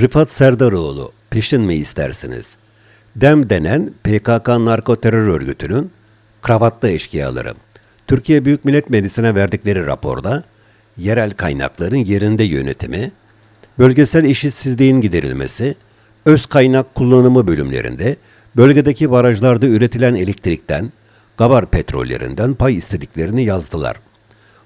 Rıfat Serdaroğlu, peşin mi istersiniz? DEM denen PKK narko terör örgütünün kravatlı eşkıyaları. Türkiye Büyük Millet Meclisi'ne verdikleri raporda yerel kaynakların yerinde yönetimi, bölgesel eşitsizliğin giderilmesi, öz kaynak kullanımı bölümlerinde bölgedeki barajlarda üretilen elektrikten, gabar petrollerinden pay istediklerini yazdılar.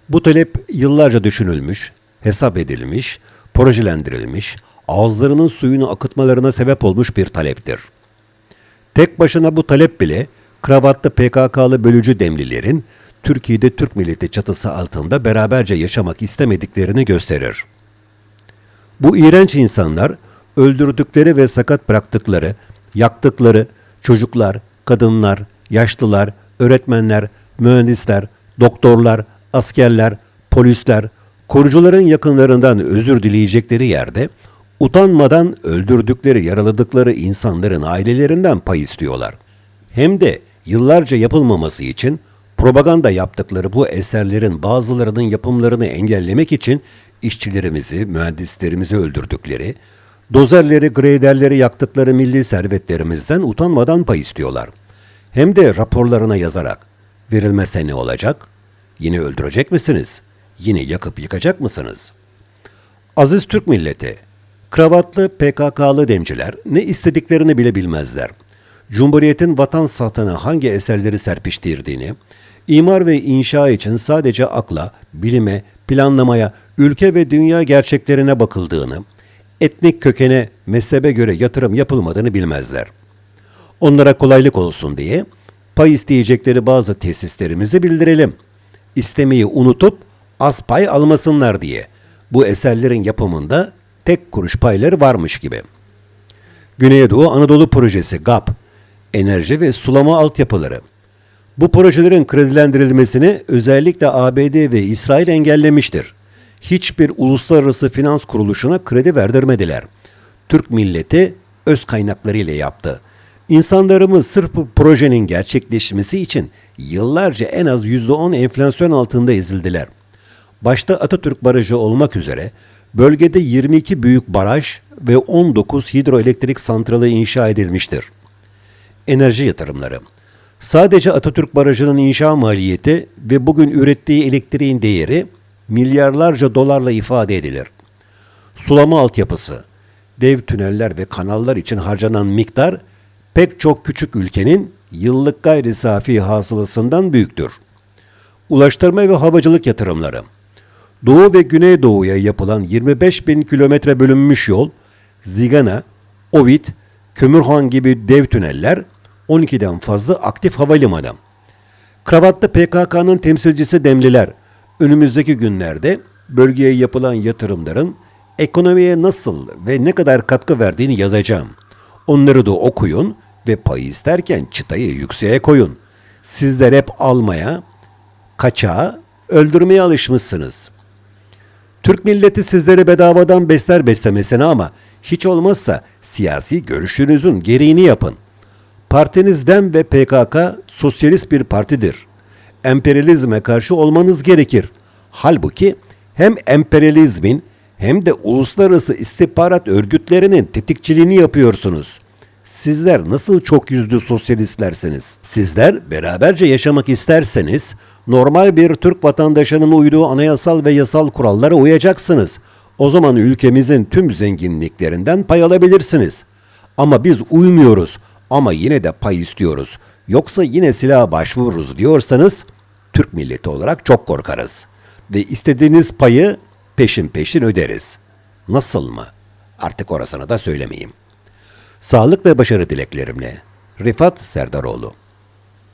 Bu talep yıllarca düşünülmüş, hesap edilmiş, projelendirilmiş, ağızlarının suyunu akıtmalarına sebep olmuş bir taleptir. Tek başına bu talep bile kravatlı PKK'lı bölücü demlilerin Türkiye'de Türk milleti çatısı altında beraberce yaşamak istemediklerini gösterir. Bu iğrenç insanlar öldürdükleri ve sakat bıraktıkları, yaktıkları çocuklar, kadınlar, yaşlılar, öğretmenler, mühendisler, doktorlar, askerler, polisler, korucuların yakınlarından özür dileyecekleri yerde utanmadan öldürdükleri, yaraladıkları insanların ailelerinden pay istiyorlar. Hem de yıllarca yapılmaması için propaganda yaptıkları bu eserlerin bazılarının yapımlarını engellemek için işçilerimizi, mühendislerimizi öldürdükleri, dozerleri, greyderleri yaktıkları milli servetlerimizden utanmadan pay istiyorlar. Hem de raporlarına yazarak. Verilmezse ne olacak? Yine öldürecek misiniz? Yine yakıp yıkacak mısınız? Aziz Türk milleti, kravatlı PKK'lı demciler ne istediklerini bile bilmezler. Cumhuriyetin vatan satına hangi eserleri serpiştirdiğini, imar ve inşa için sadece akla, bilime, planlamaya, ülke ve dünya gerçeklerine bakıldığını, etnik kökene, mezhebe göre yatırım yapılmadığını bilmezler. Onlara kolaylık olsun diye pay isteyecekleri bazı tesislerimizi bildirelim. İstemeyi unutup az pay almasınlar diye. Bu eserlerin yapımında tek kuruş payları varmış gibi. Güneydoğu Anadolu Projesi GAP, enerji ve sulama altyapıları. Bu projelerin kredilendirilmesini özellikle ABD ve İsrail engellemiştir. Hiçbir uluslararası finans kuruluşuna kredi verdirmediler. Türk milleti öz kaynaklarıyla yaptı. İnsanlarımız sırf bu projenin gerçekleşmesi için yıllarca en az %10 enflasyon altında ezildiler. Başta Atatürk Barajı olmak üzere bölgede 22 büyük baraj ve 19 hidroelektrik santralı inşa edilmiştir. Enerji yatırımları Sadece Atatürk Barajı'nın inşa maliyeti ve bugün ürettiği elektriğin değeri milyarlarca dolarla ifade edilir. Sulama altyapısı, dev tüneller ve kanallar için harcanan miktar pek çok küçük ülkenin yıllık gayri safi hasılasından büyüktür. Ulaştırma ve havacılık yatırımları. Doğu ve Güneydoğu'ya yapılan 25 bin kilometre bölünmüş yol, Zigana, Ovid, Kömürhan gibi dev tüneller, 12'den fazla aktif havalimanı. Kravatlı PKK'nın temsilcisi Demliler, önümüzdeki günlerde bölgeye yapılan yatırımların ekonomiye nasıl ve ne kadar katkı verdiğini yazacağım. Onları da okuyun ve pay isterken çıtayı yükseğe koyun. Sizler hep almaya, kaçağa, öldürmeye alışmışsınız. Türk milleti sizleri bedavadan besler beslemesine ama hiç olmazsa siyasi görüşünüzün gereğini yapın. Partiniz DEM ve PKK sosyalist bir partidir. Emperyalizme karşı olmanız gerekir. Halbuki hem emperyalizmin hem de uluslararası istihbarat örgütlerinin tetikçiliğini yapıyorsunuz. Sizler nasıl çok yüzlü sosyalistlersiniz? Sizler beraberce yaşamak isterseniz normal bir Türk vatandaşının uyduğu anayasal ve yasal kurallara uyacaksınız. O zaman ülkemizin tüm zenginliklerinden pay alabilirsiniz. Ama biz uymuyoruz ama yine de pay istiyoruz. Yoksa yine silaha başvururuz diyorsanız Türk milleti olarak çok korkarız. Ve istediğiniz payı peşin peşin öderiz. Nasıl mı? Artık orasını da söylemeyeyim. Sağlık ve başarı dileklerimle. Rifat Serdaroğlu